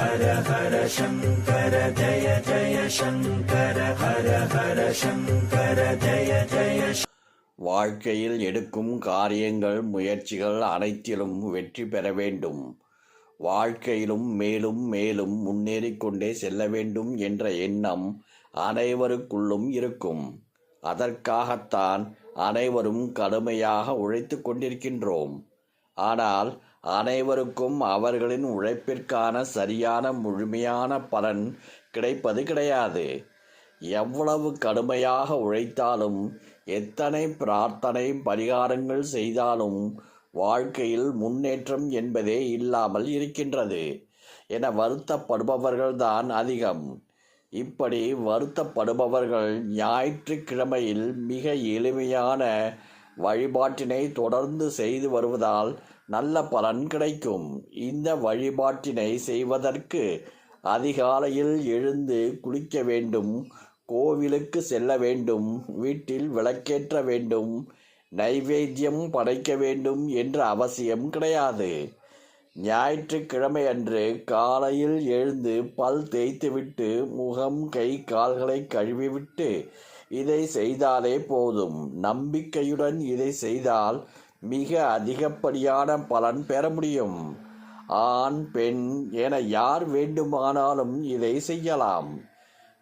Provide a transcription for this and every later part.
ஹர ஹர சங்கர ஜய ஜய சங்கர ஹர ஹர சங்கர ஜய ஜய வாழ்க்கையில் எடுக்கும் காரியங்கள் முயற்சிகள் அனைத்திலும் வெற்றி பெற வேண்டும். வாழ்க்கையிலும் மேலும் மேலும் முன்னேறிக்கொண்டே செல்ல வேண்டும் என்ற எண்ணம் அனைவருக்குள்ளும் இருக்கும். அதற்காகத்தான் அனைவரும் கடுமையாக உழைத்து கொண்டிருக்கின்றோம். ஆனால் அனைவருக்கும் அவர்களின் உழைப்பிற்கான சரியான முழுமையான பலன் கிடைப்பது கிடையாது. எவ்வளவு கடுமையாக உழைத்தாலும் எத்தனை பிரார்த்தனை பரிகாரங்கள் செய்தாலும் வாழ்க்கையில் முன்னேற்றம் என்பதே இல்லாமல் இருக்கின்றது என வருத்தப்படுபவர்கள்தான் அதிகம். இப்படி வருத்தப்படுபவர்கள் ஞாயிற்றுக்கிழமையில் மிக எளிமையான வழிபாட்டினை தொடர்ந்து செய்து வருவதால் நல்ல பலன் கிடைக்கும். இந்த வழிபாட்டினை செய்வதற்கு அதிகாலையில் எழுந்து குளிக்க வேண்டும் கோவிலுக்கு செல்ல வேண்டும் வீட்டில் விளக்கேற்ற வேண்டும் நைவேத்தியம் படைக்க வேண்டும் என்ற அவசியம் கிடையாது. ஞாயிற்றுக்கிழமை அன்று காலையில் எழுந்து பல் தேய்த்துவிட்டு முகம் கை கால்களை கழுவிவிட்டு இதை செய்தாலே போதும். நம்பிக்கையுடன் இதை செய்தால் மிக அதிகப்படியான பலன் பெற முடியும். ஆண் பெண் என யார் வேண்டுமானாலும் இதை செய்யலாம்.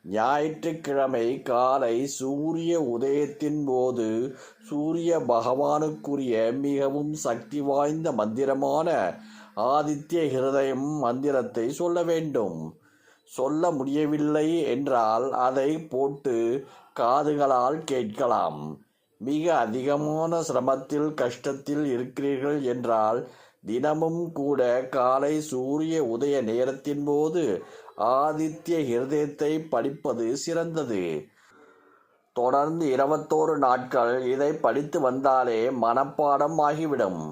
ஞாயிற்றுக்கிழமை காலை சூரிய உதயத்தின் போது சூரிய பகவானுக்குரிய மிகவும் சக்தி வாய்ந்த மந்திரமான ஆதித்ய ஹிருதயம் மந்திரத்தை சொல்ல வேண்டும். சொல்ல முடியவில்லை என்றால் அதை போட்டு காதுகளால் கேட்கலாம். மிக அதிகமான சிரமத்தில் கஷ்டத்தில் இருக்கிறீர்கள் என்றால் தினமும் கூட காலை சூரிய உதய நேரத்தின் போது ஆதித்ய ஹிருதயத்தை படிப்பது சிறந்தது. தொடர்ந்து இருபத்தோரு நாட்கள் இதை படித்து வந்தாலே மனப்பாடம் ஆகிவிடும்.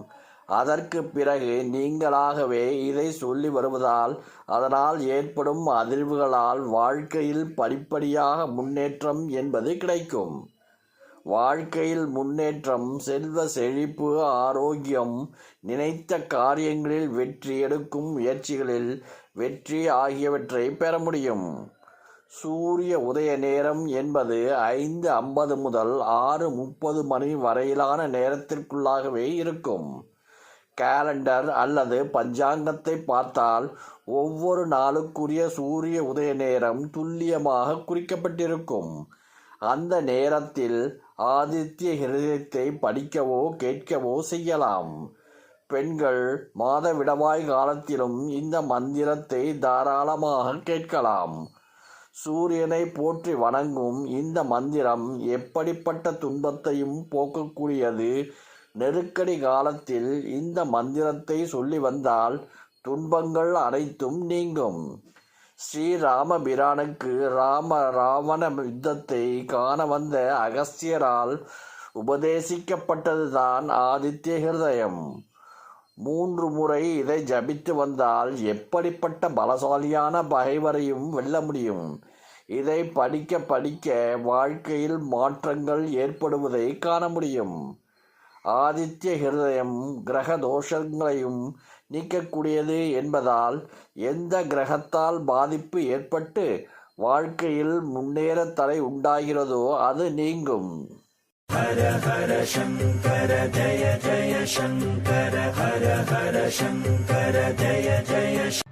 அதற்கு பிறகு நீங்களாகவே இதை சொல்லி வருவதால் அதனால் ஏற்படும் அதிர்வுகளால் வாழ்க்கையில் படிப்படியாக முன்னேற்றம் என்பது கிடைக்கும். வாழ்க்கையில் முன்னேற்றம் செல்வ செழிப்பு ஆரோக்கியம் நினைத்த காரியங்களில் வெற்றி எடுக்கும் முயற்சிகளில் வெற்றி ஆகியவற்றை பெற முடியும். சூரிய உதய நேரம் என்பது ஐந்து ஐம்பது முதல் ஆறு முப்பது மணி வரையிலான நேரத்திற்குள்ளாகவே இருக்கும். கேலண்டர் அல்லது பஞ்சாங்கத்தை பார்த்தால் ஒவ்வொரு நாளுக்குரிய சூரிய உதய நேரம் துல்லியமாக குறிக்கப்பட்டிருக்கும். அந்த நேரத்தில் ஆதித்ய ஹிருதயத்தை படிக்கவோ கேட்கவோ செய்யலாம். பெண்கள் மாதவிடவாய் காலத்திலும் இந்த மந்திரத்தை தாராளமாக கேட்கலாம். சூரியனை போற்றி வணங்கும் இந்த மந்திரம் எப்படிப்பட்ட துன்பத்தையும் போக்கக்கூடியது நெருக்கடி காலத்தில் இந்த மந்திரத்தை சொல்லி வந்தால் துன்பங்கள் அனைத்தும் நீங்கும். ஸ்ரீராமபிரானுக்கு ராம ராவண யுத்தத்தை காண வந்த அகஸ்தியரால் உபதேசிக்கப்பட்டதுதான் ஆதித்ய ஹிருதயம். மூன்று முறை இதை ஜபித்து வந்தால் எப்படிப்பட்ட பலசாலியான பகைவரையும் வெல்ல முடியும்? இதை படிக்க படிக்க வாழ்க்கையில் மாற்றங்கள் ஏற்படுவதை காண முடியும். ஆதித்ய ஹிருதயம் கிரக தோஷங்களையும் நீக்கக்கூடியது என்பதால் எந்த கிரகத்தால் பாதிப்பு ஏற்பட்டு வாழ்க்கையில் முன்னேற தடை உண்டாகிறதோ அது நீங்கும். ஹர ஹர சங்கர ஜய ஜய சங்கர ஹர ஹர சங்கர ஜய ஜய